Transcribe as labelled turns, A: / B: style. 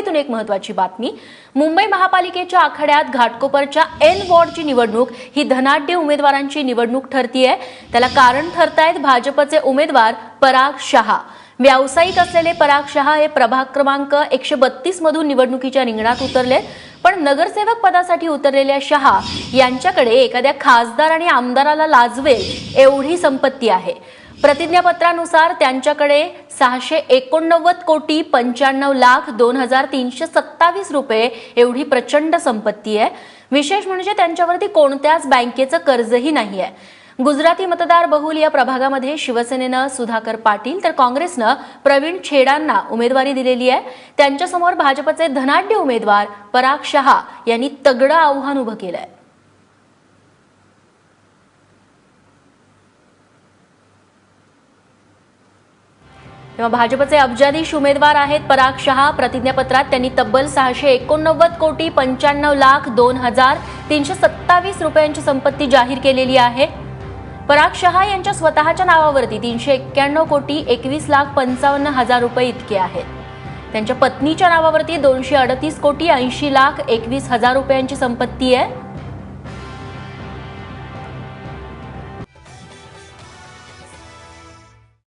A: मुंबईतून एक महत्वाची बातमी. मुंबई महापालिकेच्या आखाड्यात घाटकोपरच्या एन वॉर्डची निवडणूक ही धनाढ्य उमेदवारांची निवडणूक ठरतीये. त्याला कारण ठरतायत भाजपचे उमेदवार पराग शहा. व्यावसायिक असलेले पराग शहा हे प्रभाग क्रमांक एकशे बत्तीस मधून निवडणुकीच्या रिंगणात उतरले पण नगरसेवक पदासाठी उतरलेल्या शहा यांच्याकडे एखाद्या खासदार आणि आमदाराला लाजवेल एवढी संपत्ती आहे. प्रतिज्ञापत्रानुसार त्यांच्याकडे सहाशे एकोणनव्वद कोटी पंच्याण्णव लाख दोन हजार तीनशे सत्तावीस रुपये एवढी प्रचंड संपत्ती आहे. विशेष म्हणजे त्यांच्यावरती कोणत्याच बँकेचं कर्जही नाही आहे गुजराती मतदार बहुल या प्रभागामध्ये शिवसेनेनं सुधाकर पाटील तर काँग्रेसनं प्रवीण छेडांना उमेदवारी दिलेली आहे. त्यांच्यासमोर भाजपचे धनाढ्य उमेदवार पराग शहा यांनी तगडं आव्हान उभं केलंय. तेव्हा भाजपचे अब्जाधीश उमेदवार आहेत पराग शहा. प्रतिज्ञापत्रात त्यांनी तब्बल सहाशे एकोणनव्वद कोटी पंच्याण्णव लाख दोन हजार तीनशे सत्तावीस रुपयांची संपत्ती जाहीर केलेली आहे. पराग शहा यांच्या स्वतःच्या नावावरती तीनशे एक्क्याण्णव कोटी एकवीस लाख पंचावन्न हजार रुपये इतके आहेत. त्यांच्या पत्नीच्या नावावरती दोनशे अडतीस कोटी ऐंशी लाख एकवीस हजार रुपयांची संपत्ती आहे.